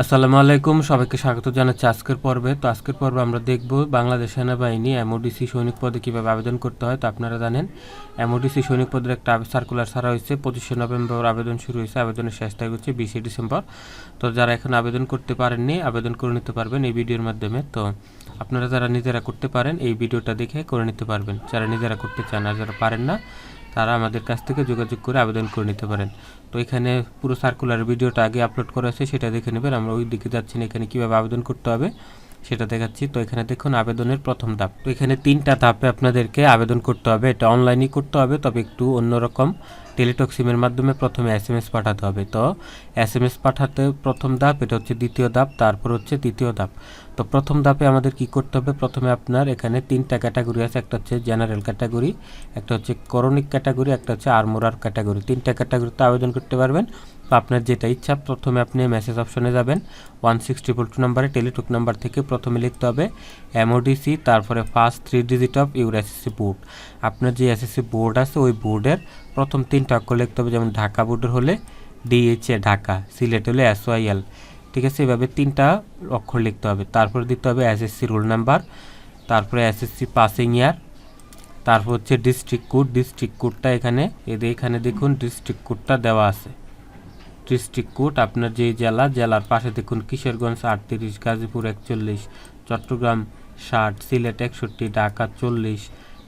আসসালামু আলাইকুম, সবাইকে স্বাগত জানাচ্ছি আজকের পর্বে। তো আজকের পর্বে আমরা দেখব বাংলাদেশ সেনাবাহিনী এমওডিসি সৈনিক পদে কীভাবে আবেদন করতে হয়। তো আপনারা জানেন এমওডিসি সৈনিক পদের একটা সার্কুলার ছাড়া হয়েছে। পঁচিশে নভেম্বর আবেদন শুরু হয়েছে, আবেদনের শেষ তারিখ হচ্ছে বিশে ডিসেম্বর। তো যারা এখন আবেদন করতে পারেননি, আবেদন করে নিতে পারবেন এই ভিডিওর মাধ্যমে। তো আপনারা যারা নিজেরা করতে পারেন, এই ভিডিওটা দেখে করে নিতে পারবেন। যারা নিজেরা করতে চান আর যারা পারেন না তারা আমাদের কাছ থেকে যোগাযোগ করে আবেদন করে নিতে পারেন। তো এখানে পুরো সার্কুলার ভিডিওটা আগে আপলোড করা আছে, সেটা দেখে নেবেন। আমরা ওই দিকে যাচ্ছি না, এখানে কীভাবে আবেদন করতে হবে, সেটা দেখাচ্ছি। তো এখানে দেখুন, আবেদনের প্রথম ধাপ। তো এখানে তিনটা ধাপে আপনাদেরকে আবেদন করতে হবে। এটা অনলাইনেই করতে হবে, তবে একটু অন্যরকম। টেলিটক সিমের মাধ্যমে প্রথমে এস এম এস পাঠাতে হবে। তো এস এম এস পাঠাতে প্রথম ধাপ, এটা হচ্ছে দ্বিতীয় ধাপ, তারপর হচ্ছে তৃতীয় ধাপ। তো প্রথম ধাপে আমাদের কি করতে হবে? প্রথমে আপনার এখানে তিনটা ক্যাটাগরি আছে, একটা হচ্ছে জেনারেল ক্যাটাগরি, একটা হচ্ছে করণিক ক্যাটাগরি, একটা হচ্ছে আর্মোরার ক্যাটাগরি। তিনটা ক্যাটাগরিতে আবেদন করতে পারবেন। তো আপনার যেটা ইচ্ছা, প্রথমে আপনি মেসেজ অপশনে যাবেন। ওয়ান সিক্স ট্রিপল টু নাম্বারে টেলিটক নাম্বার থেকে প্রথমে লিখতে হবে এমওডিসি তারপরে first three digit of your SSC board আপনার যে এসএসসি বোর্ড আছে, ওই বোর্ডের প্রথম তিনটা অক্ষর লিখতে হবে, যেমন ঢাকা বোর্ডের হলে ডিএইচএ ঢাকা, সিলেট হলে এসওয়াইএল ঠিক আছে? এভাবে তিনটা অক্ষর লিখতে হবে। তারপর দিতে হবে এসএসসি রোল নাম্বার তারপরে এসএসসি পাসিং ইয়ার তারপর হচ্ছে ডিস্ট্রিক্ট কোড ডিস্ট্রিক্ট কোডটা এখানে এদের এখানে দেখুন ডিস্ট্রিক্ট কোডটা দেওয়া আছে। ডিস্ট্রিক্ট আপনার যে জেলা, জেলার পাশে দেখুন কিশোরগঞ্জ আটত্রিশ, গাজীপুর একচল্লিশ, চট্টগ্রাম ষাট, সিলেট একষট্টি, ঢাকা চল্লিশ,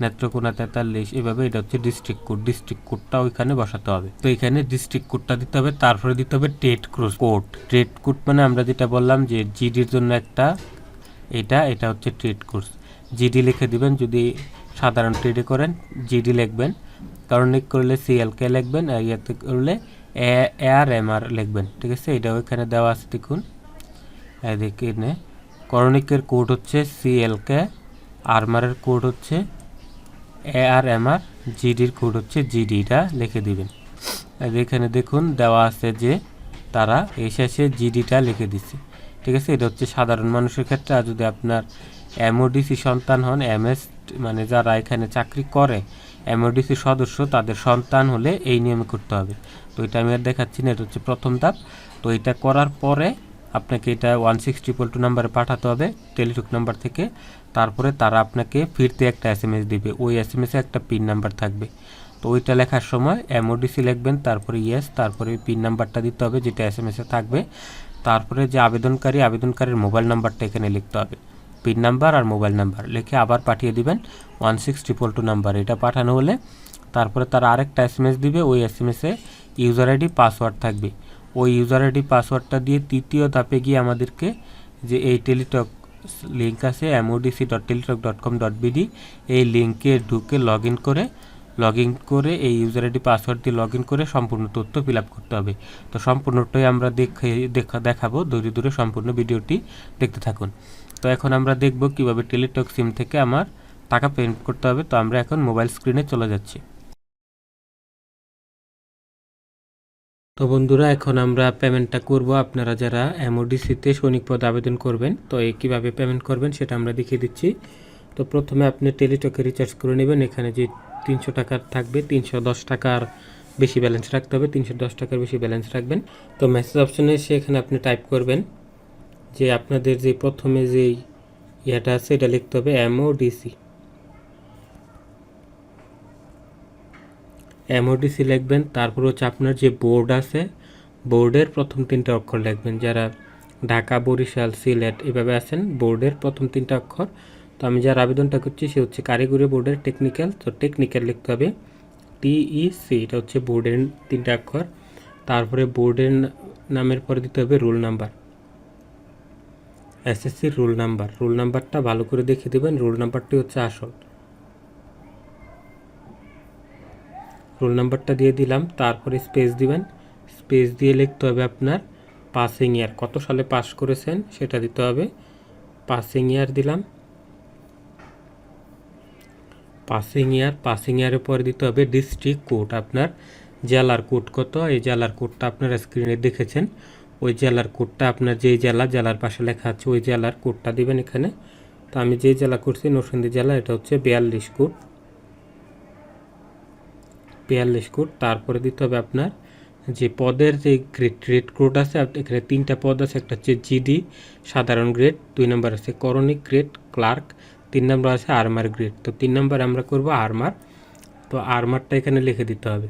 নেত্রকোনা তেতাল্লিশ, এভাবে এটা হচ্ছে ডিস্ট্রিক্ট কোড ডিস্ট্রিক্ট কোডটা ওইখানে বসাতে হবে। তো এখানে ডিস্ট্রিক্ট কোডটা দিতে হবে, তারপরে দিতে হবে টেট ক্রোস কোড ট্রেড কোড মানে আমরা যেটা বললাম যে জিডির জন্য একটা, এটা এটা হচ্ছে ট্রেড কোর্স। জিডি লিখে দিবেন, যদি সাধারণ ট্রেডে করেন, জিডি লিখবেন। করণিক করলে সিএলকে লিখবেন, আর ইয়াতে করলে এ আর এম আর লিখবেন, ঠিক আছে? এটা ওইখানে দেওয়া আছে দেখুন। এদিকে করণিকের কোড হচ্ছে সিএলকে আরমারের কোড হচ্ছে A R M R জিডির code হচ্ছে জিডিটা লিখে দিবেন। এখানে দেখুন দেওয়া আছে যে তারা এই শেষে জিডিটা লিখে দিচ্ছে, ঠিক আছে? এটা হচ্ছে সাধারণ মানুষের ক্ষেত্রে, আর যদি আপনার এমওডিসি সন্তান হন এমএস মানে যারা এখানে চাকরি করে এমওডিসি সদস্য, তাদের সন্তান হলে এই নিয়মে করতে হবে। তো এটা আমি আর দেখাচ্ছি না, এটা হচ্ছে প্রথম ধাপ। তো এটা করার পরে আপনাকে এটা ওয়ান সিক্স ট্রিপল টু নাম্বারে পাঠাতে হবে টেলিটক নাম্বার থেকে। তারপরে তারা আপনাকে ফিরতে একটা এস এম এস দিবে। ওই এস এম এসে একটা পিন নাম্বার থাকবে। তো ওইটা লেখার সময় এমওডিসি লিখবেন, তারপরে ইয়েস তারপরে পিন নাম্বারটা দিতে হবে, যেটা এস এম এসে থাকবে। তারপরে যে আবেদনকারী, আবেদনকারীর মোবাইল নাম্বারটা এখানে লিখতে হবে। পিন নাম্বার আর মোবাইল নাম্বার লিখে আবার পাঠিয়ে দিবেন। One six triple two number এটা পাঠানো হলে তারপরে তারা আরেকটা এস দিবে, ওই এস এম এসে ইউজার আইডি পাসওয়ার্ড থাকবে। ওই ইউজার আইডি পাসওয়ার্ডটা দিয়ে তৃতীয় ধাপে গিয়ে আমাদেরকে যে এই টেলিটক লিঙ্ক আছে MODC dot Teletalk dot com dot BD এই লিঙ্কে ঢুকে লগ ইন করে লগ ইন করে এই ইউজার আইডি পাসওয়ার্ড দিয়ে লগ ইন করে সম্পূর্ণ তথ্য ফিল আপ করতে হবে। তো সম্পূর্ণটাই আমরা দেখে দেখা, দেখাবো দূরে দূরে সম্পূর্ণ ভিডিওটি দেখতে থাকুন। তো এখন আমরা দেখব কীভাবে টেলিটক সিম থেকে আমার টাকা পেমেন্ট করতে হবে। তো আমরা এখন মোবাইল স্ক্রিনে চলে যাচ্ছি। তো বন্ধুরা, এখন আমরা পেমেন্টটা করব। আপনারা যারা এমওডিসিতে সৈনিক পদে আবেদন করবেন, তো এই কীভাবে পেমেন্ট করবেন সেটা আমরা দেখিয়ে দিচ্ছি। তো প্রথমে আপনি টেলিটকে রিচার্জ করে নেবেন। এখানে যে তিনশো টাকার থাকবে, তিনশো দশ টাকার বেশি ব্যালেন্স রাখতে হবে। তিনশো দশ টাকার বেশি ব্যালেন্স রাখবেন। তো মেসেজ অপশনে এসে এখানে আপনি টাইপ করবেন যে আপনাদের যে প্রথমে যে ইয়েটা আছে, এটা লিখতে হবে এমওডিসি এমওডিসি লিখবেন, তারপর হচ্ছে আপনার যে বোর্ড আছে, বোর্ডের প্রথম তিনটা অক্ষর লিখবেন। যারা ঢাকা, বরিশাল, সিলেট এভাবে আছেন, বোর্ডের প্রথম তিনটা অক্ষর। তো আমি যার আবেদনটা করছি, সে হচ্ছে কারিগরি বোর্ডের টেকনিক্যাল তো টেকনিক্যাল লিখতে হবে টিইসি এটা হচ্ছে বোর্ডের তিনটা অক্ষর। তারপরে বোর্ডের নামের পরে দিতে হবে রোল নাম্বার। এসএসসির রোল নাম্বার রোল নাম্বারটা ভালো করে দেখে দেবেন। রোল নাম্বারটি হচ্ছে আসল। রোল নাম্বারটা দিয়ে দিলাম। তারপরে স্পেস দিবেন। স্পেস দিয়ে লিখতে হবে আপনার পাসিং ইয়ার কত সালে পাস করেছেন সেটা দিতে হবে। পাসিং ইয়ার দিলাম। পাসিং ইয়ার পাসিং ইয়ারের পরে দিতে হবে ডিস্ট্রিক্ট কোড আপনার জেলার কোড কত? এই জেলার কোডটা আপনারা স্ক্রিনে দেখেছেন। ওই জেলার কোডটা আপনার যেই জেলা, জেলার পাশে লেখা আছে ওই জেলার কোডটা দিবেন এখানে। তো আমি যেই জেলা করছি নরসিংদী জেলা, এটা হচ্ছে বিয়াল্লিশ কোড। বিয়াল্লিশ কোড, তারপরে দিতে হবে আপনার যে পদের যে গ্রেড গ্রেড কোড আছে এখানে তিনটা পদ আছে, একটা হচ্ছে জিডি, সাধারণ গ্রেড, দুই নম্বর আছে করণিক গ্রেড, ক্লার্ক, তিন নম্বর আছে আর্মার গ্রেড। তো তিন নম্বর আমরা করব আর্মার। তো আর্মারটা এখানে লিখে দিতে হবে।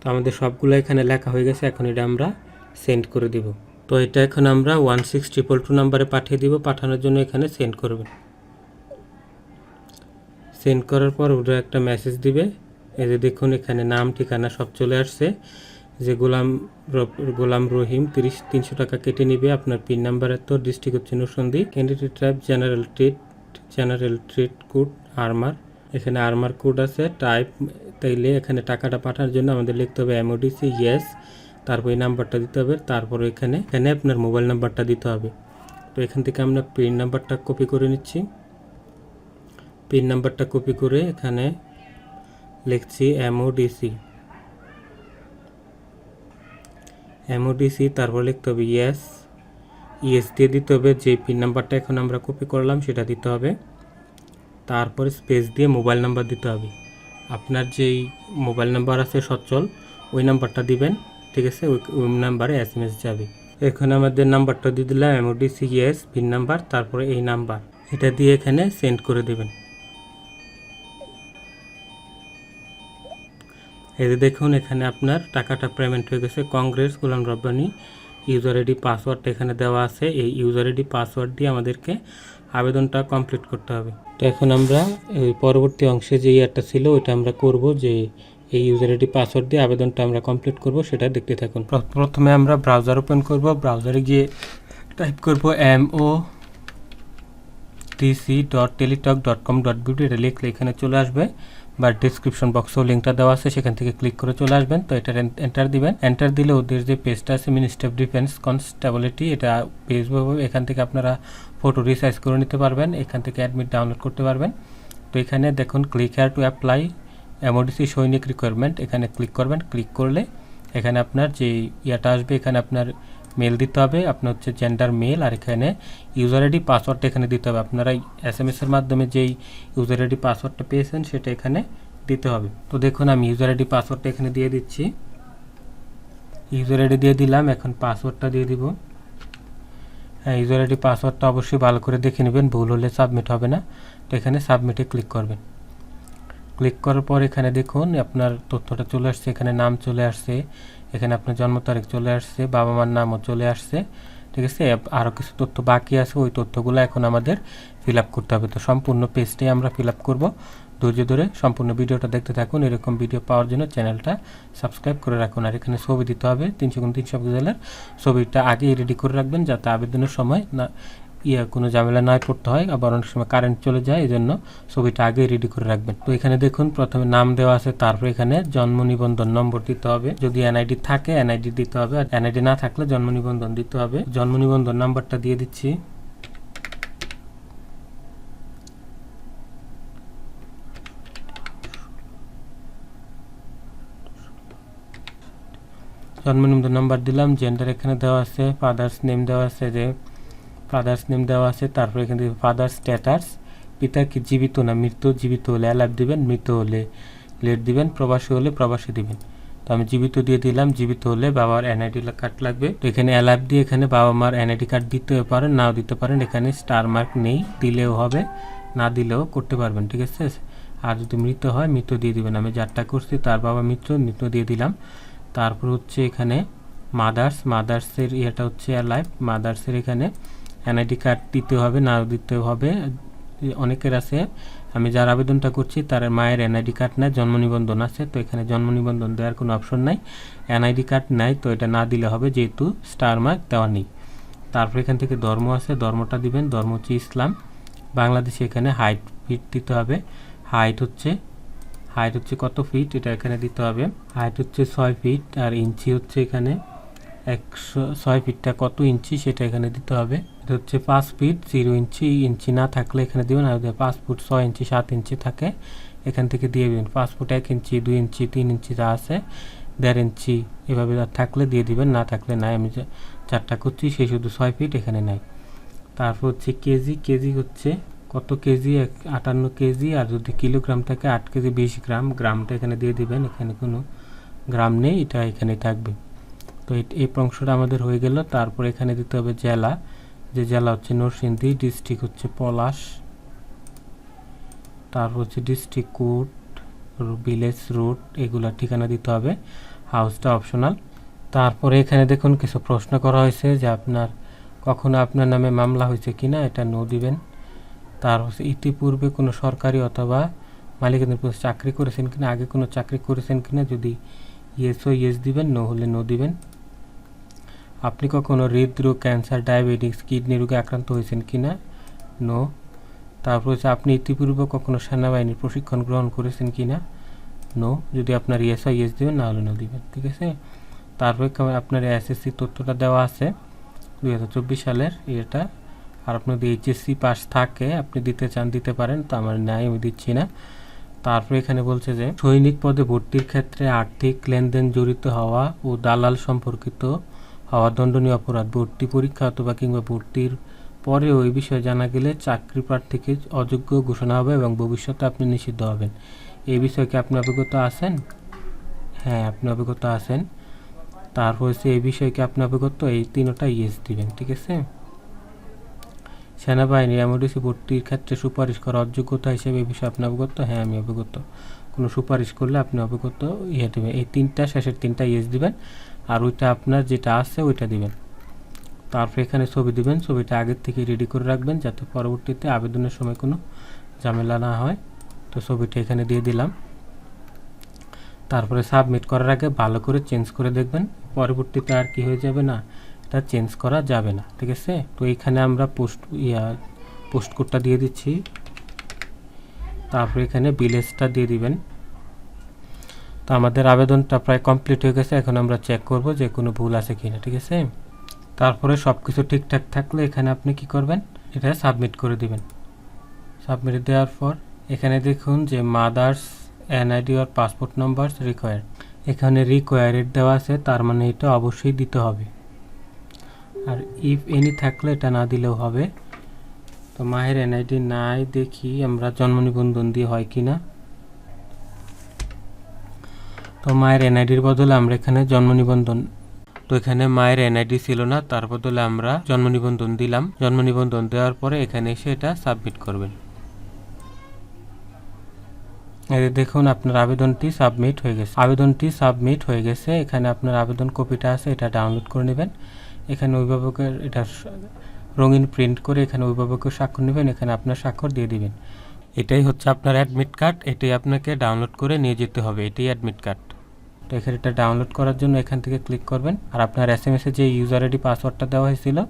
তো আমাদের সবগুলো এখানে লেখা হয়ে গেছে, এখন এটা আমরা সেন্ড করে দিব। তো এটা এখন আমরা ওয়ান সিক্স ট্রিপল টু নাম্বারে পাঠিয়ে দিব, পাঠানোর জন্য এখানে সেন্ড করবেন। সেন্ড করার পর ওটা একটা মেসেজ দিবে, এই যে দেখুন এখানে নাম, ঠিকানা সব চলে আসছে। যে গোলাম গোলাম রহিম তিরিশ, তিনশো টাকা কেটে নিবে, আপনার পিন নাম্বারের তো ডিস্ট্রিক্ট হচ্ছে নসন্দি candidate tribe general trade general trade code armour এখানে আর্মার কোড আছে টাইপ তাইলে এখানে টাকাটা পাঠানোর জন্য আমাদের লিখতে হবে এমওডিসি ইয়েস তারপর এই নাম্বারটা দিতে হবে, তারপর এখানে এখানে আপনার মোবাইল নাম্বারটা দিতে হবে। তো এখান থেকে আমরা পিন নাম্বারটা কপি করে নিচ্ছি। পিন নাম্বারটা কপি করে এখানে লিখছি এমওডিসি এমওডিসি তারপর লিখতে হবে ইয়েস ইয়েস দিয়ে দিতে হবে, যে পিন নাম্বারটা এখন আমরা কপি করলাম, সেটা দিতে হবে। তারপরে স্পেস দিয়ে মোবাইল নাম্বার দিতে হবে। আপনার যেই মোবাইল নাম্বার আছে সচল ওই নাম্বারটা দিবেন, ঠিক আছে? ওই নাম্বারে এস এম এস যাবে। এখানে আমাদের নাম্বারটা দিয়ে দিলাম এমওডিসি ইয়েস পিন নাম্বার তারপরে এই নাম্বার এটা দিয়ে এখানে সেন্ড করে দেবেন। এই যে দেখুন, এখানে আপনার টাকাটা পেমেন্ট হয়ে গেছে। কংগ্রেস, গোলাম রব্বানি ইউজার আইডি পাসওয়ার্ডটা এখানে দেওয়া আছে। এই ইউজার আইডি পাসওয়ার্ড দিয়ে আমাদেরকে আবেদনটা কমপ্লিট করতে হবে। তো এখন আমরা এই পরবর্তী অংশে যে ইয়ারটা ছিল, ওইটা আমরা করব যে এই ইউজার আইডি পাসওয়ার্ড দিয়ে আবেদনটা আমরা কমপ্লিট করব, সেটা দেখতে থাকুন। প্রথমে আমরা ব্রাউজার ওপেন করব। ব্রাউজারে গিয়ে টাইপ করব M O DC dot Teletalk dot com dot BD এটা লিখলে এখানে চলে আসবে। বা ডিসক্রিপশন বক্সেও লিঙ্কটা দেওয়া আছে, সেখান থেকে ক্লিক করে চলে আসবেন। তো এটা এন্টার দিবেন। এন্টার দিলে ওদের যে পেজটা আছে মিনিস্ট্রি অফ ডিফেন্স কনস্টেবিলিটি এটা পেজ এখান থেকে আপনারা ফটো রিসাইজ করে নিতে পারবেন। এখান থেকে অ্যাডমিট ডাউনলোড করতে পারবেন। তো এখানে দেখুন click here to apply MODC সৈনিক রিকোয়ারমেন্ট এখানে ক্লিক করবেন। ক্লিক করলে এখানে আপনার যে ইয়াটা আসবে, এখানে আপনার মেল দিতে হবে। আপনার হচ্ছে জেন্ডার মেল আর এখানে ইউজার আইডি পাসওয়ার্ডটা এখানে দিতে হবে। আপনারা এস এম এর মাধ্যমে যেই ইউজার আইডি পাসওয়ার্ডটা পেয়েছেন সেটা এখানে দিতে হবে। তো দেখুন, আমি ইউজার আইডি পাসওয়ার্ডটা এখানে দিয়ে দিচ্ছি। ইউজার আইডি দিয়ে দিলাম, এখন পাসওয়ার্ডটা দিয়ে দিব। হ্যাঁ ইউজার আইডি পাসওয়ার্ডটা অবশ্যই ভালো করে দেখে নেবেন। ভুল হলে সাবমিট হবে না। তো এখানে সাবমিটে ক্লিক করবেন। ক্লিক করার পর এখানে দেখুন, আপনার তথ্যটা চলে আসছে, এখানে নাম চলে আসছে। এখানে আপনার জন্ম তারিখ চলে আসছে, বাবা মার নামও চলে আসছে, ঠিক আছে? আরও কিছু তথ্য বাকি আছে, ওই তথ্যগুলো এখন আমাদের ফিল আপ করতে হবে। তো সম্পূর্ণ পেজটাই আমরা ফিল আপ করব। ধৈর্য ধরে সম্পূর্ণ ভিডিওটা দেখতে থাকুন, এরকম ভিডিও পাওয়ার জন্য চ্যানেলটা সাবস্ক্রাইব করে রাখুন। আর এখানে ছবি দিতে হবে, তিনশো গুণ তিনশো পিক্সেলের ছবিটা আগেই রেডি করে রাখবেন, যাতে আবেদনের সময় না ইয়া, কোনো ঝামেলা না পড়তে হয়, আবার অনেক সময় কারেন্ট চলে যায় এই জন্য ছবিটা আগে রেডি করে রাখবেন। তো এখানে দেখুন, প্রথমে নাম দেওয়া আছে, তারপর এখানে জন্ম নিবন্ধন নম্বর দিতে হবে। যদি এনআইডি থাকে এনআইডি দিতে হবে, আর এনআইডি না থাকলে জন্ম নিবন্ধন দিতে হবে। জন্ম নিবন্ধন নাম্বারটা দিয়ে দিচ্ছি। জন্ম নিবন্ধন নাম্বার দিলাম জেন্ডার এখানে দেওয়া আছে ফাদার্স নেম দেওয়া আছে, যে ফাদার্স নেম দেওয়া আছে, তারপর এখানে ফাদার স্ট্যাটাস পিতা কি জীবিত না মৃত? জীবিত হলে অ্যালাপ দিবেন, মৃত হলে লেট দিবেন, প্রবাসী হলে প্রবাসী দিবেন। তো আমি জীবিত দিয়ে দিলাম, জীবিত হলে বাবার এনআইডি কার্ড লাগবে। তো এখানে অ্যালাপ দিয়ে এখানে বাবা মার এনআইডি কার্ড দিতে পারেন, নাও দিতে পারেন, এখানে স্টার মার্ক নেই, দিলেও হবে, না দিলেও করতে পারবেন, ঠিক আছে? আর যদি মৃত হয়, মৃত দিয়ে দিবেন। আমি যারটা করছি, তার বাবা মৃত মৃত দিয়ে দিলাম। তারপর হচ্ছে এখানে মাদার্স মাদার্সের ইয়েটা হচ্ছে অ্যালাইভ মাদার্সের এখানে এনআইডি কার্ড দিতে হবে না দিতে হবে। অনেকের আছে, আমি যার আবেদনটা করছি, তার মায়ের এনআইডি কার্ড নেয় জন্ম নিবন্ধন আছে, তো এখানে জন্ম নিবন্ধন দেওয়ার কোনো অপশন নাই। এনআইডি কার্ড নাই, তো এটা না দিলে হবে, যেহেতু স্টার মার্ক দেওয়া নেই। তারপর এখান থেকে ধর্ম আছে, ধর্মটা দিবেন, ধর্ম হচ্ছে ইসলাম। বাংলাদেশে এখানে হাইট ফিট দিতে হবে। হাইট হচ্ছে হাইট হচ্ছে কত ফিট? এটা এখানে দিতে হবে। হাইট হচ্ছে ছয় ফিট, আর ইঞ্চি হচ্ছে এখানে একশো ছয় ফিটটা কত ইঞ্চি সেটা এখানে দিতে হবে। এটা হচ্ছে পাঁচ ফিট, জিরো ইঞ্চি ইঞ্চি না থাকলে এখানে দিবেন। আর পাঁচ ফুট ছয় ইঞ্চি, সাত ইঞ্চি থাকে, এখান থেকে দিয়ে দিবেন। পাঁচ ফুট এক ইঞ্চি, দুই ইঞ্চি, তিন ইঞ্চি যা আছে, দেড় ইঞ্চি এভাবে থাকলে দিয়ে দিবেন, না থাকলে নাই। আমি চারটা করছি সেই শুধু ছয় ফিট এখানে নাই। তারপর হচ্ছে কেজি কেজি হচ্ছে কত কেজি? এক, আটান্ন কেজি। আর যদি কিলোগ্রাম থাকে, আট কেজি, বিশ গ্রাম। গ্রামটা এখানে দিয়ে দিবেন। এখানে কোনো গ্রাম নেই, এটা এখানে থাকবে। তো এই- অংশটা আমাদের হয়ে গেল। তারপর এখানে দিতে হবে জেলা যে জেলা হচ্ছে নরসিংদী ডিস্ট্রিক্ট হচ্ছে পলাশ। তারপর হচ্ছে ডিস্ট্রিক্ট কোড ভিলেজ রুট এগুলা ঠিকানা দিতে হবে। হাউসটা অপশনাল। তারপরে এখানে দেখুন কিছু প্রশ্ন করা হয়েছে যে আপনার কখনো আপনার নামে মামলা হয়েছে কিনা, এটা নো দিবেন। তার হচ্ছে ইতিপূর্বে কোনো সরকারি অথবা মালিকাদের পোস্টে চাকরি করেছেন কিনা, আগে কোনো চাকরি করেছেন কিনা, যদি ইয়েস ও ইয়েস দিবেন নো হলে নো দিবেন। আপনি কখনো হৃদরোগ ক্যান্সার ডায়াবেটিস কিডনি রোগে আক্রান্ত হয়েছেন কি না নো তারপর হচ্ছে আপনি ইতিপূর্বে কখনো সেনাবাহিনীর প্রশিক্ষণ গ্রহণ করেছেন কি না নো যদি আপনার ইয়েস হয় ইয়েস দেবেন না হলে নো দিবেন, ঠিক আছে? তারপরে আপনার এসএসসি তথ্যটা দেওয়া আছে দুই হাজার চব্বিশ সালের এটা আর আপনার যদি এইচএসসি পাস থাকে, আপনি দিতে চান, দিতে পারেন, তো আমার নাই, আমি দিচ্ছি না। তারপরে এখানে বলছে যে, সৈনিক পদে ভর্তির ক্ষেত্রে আর্থিক লেনদেন জড়িত হওয়া ও দালাল সম্পর্কিত হওয়া দণ্ডনীয় অপরাধ, ভর্তি পরীক্ষা অথবা কিংবা ভর্তির পরেও ওই বিষয়ে জানা গেলে চাকরি প্রার্থীকে অযোগ্য ঘোষণা হবে এবং ভবিষ্যতে আপনি নিষিদ্ধ হবেন। এই বিষয়ে কি আপনি অভিজ্ঞতা আছেন? হ্যাঁ আপনি অভিজ্ঞতা আছেন। তারপর হচ্ছে এই বিষয়ে কি আপনি অভিজ্ঞতা এই তিনটা ইয়েস দিবেন, ঠিক আছে? সেনাবাহিনী এমডিসি ভর্তির ক্ষেত্রে সুপারিশ করা অযোগ্যতা হিসেবে এই বিষয়ে আপনি অবগত? হ্যাঁ আমি অবগত। কোনো সুপারিশ করলে আপনি অবগত ইয়ে দেবেন। এই তিনটা, শেষের তিনটা ইয়েস দিবেন। আর ওইটা আপনার যেটা আছে ওইটা দিবেন। তারপর এখানে ছবি দিবেন, ছবিটা আগের থেকে রেডি করে রাখবেন যাতে পরবর্তীতে আবেদনের সময় কোনো ঝামেলা না হয়। তো ছবিটা এখানে দিয়ে দিলাম। তারপরে সাবমিট করার আগে ভালো করে চেঞ্জ করে দেখবেন। পরবর্তীতে আর কি হয়ে যাবে না, এটা চেঞ্জ করা যাবে না, ঠিক আছে? তো এখানে আমরা পোস্ট ইয়া পোস্ট কোডটা দিয়ে দিচ্ছি। তারপরে এখানে বিলেজটা দিয়ে দিবেন। তো আমাদের আবেদনটা প্রায় কমপ্লিট হয়ে গেছে। এখন আমরা চেক করব যে কোনো ভুল আছে কি না ঠিক আছে? তারপরে সব কিছু ঠিকঠাক থাকলে এখানে আপনি কি করবেন? এটা সাবমিট করে দিবেন। সাবমিট দেওয়ার পর এখানে দেখুন যে মাদার্স এনআইডি আর পাসপোর্ট নাম্বার রিকোয়ার্ড এখানে রিকোয়ার্ড দেওয়া আছে, তার মানে এটা অবশ্যই দিতে হবে। আর ইফ এনি থাকলে এটা না দিলেও হবে। তো মায়ের এনআইডি নাই দেখি আমরা জন্ম নিবন্ধন দিয়ে হয় কি না তো মায়ের এনআইডির বদলে আমরা এখানে জন্ম নিবন্ধন। তো এখানে মায়ের এনআইডি ছিল না, তার বদলে আমরা জন্ম নিবন্ধন দিলাম। জন্ম নিবন্ধন দেওয়ার পরে এখানে এসে এটা সাবমিট করবেন। দেখুন, আপনার আবেদনটি সাবমিট হয়ে গেছে। আবেদনটি সাবমিট হয়ে গেছে, এখানে আপনার আবেদন কপিটা আছে, এটা ডাউনলোড করে নেবেন। এখানে অভিভাবকের, এটা রঙিন প্রিন্ট করে এখানে অভিভাবকের স্বাক্ষর নেবেন, এখানে আপনার স্বাক্ষর দিয়ে দিবেন। এটাই হচ্ছে আপনার অ্যাডমিট কার্ড এটাই আপনাকে ডাউনলোড করে নিয়ে যেতে হবে, এটাই অ্যাডমিট কার্ড তো এখানে এটা ডাউনলোড করার জন্য এখান থেকে ক্লিক করবেন। আর আপনার এস এম এসে যে ইউজার আইডি পাসওয়ার্ডটা দেওয়া হয়েছিল,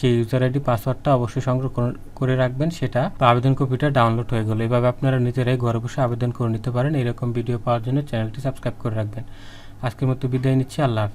সেই ইউজার আইডি পাসওয়ার্ডটা অবশ্যই সংগ্রহ করে- রাখবেন। সেটা আবেদন কপিটা ডাউনলোড হয়ে গেলো। এভাবে আপনারা নিজেরাই ঘরে বসে আবেদন করে নিতে পারেন। এরকম ভিডিও পাওয়ার জন্য চ্যানেলটি সাবস্ক্রাইব করে রাখবেন। আজকের মতো বিদায় নিচ্ছি। আল্লাহ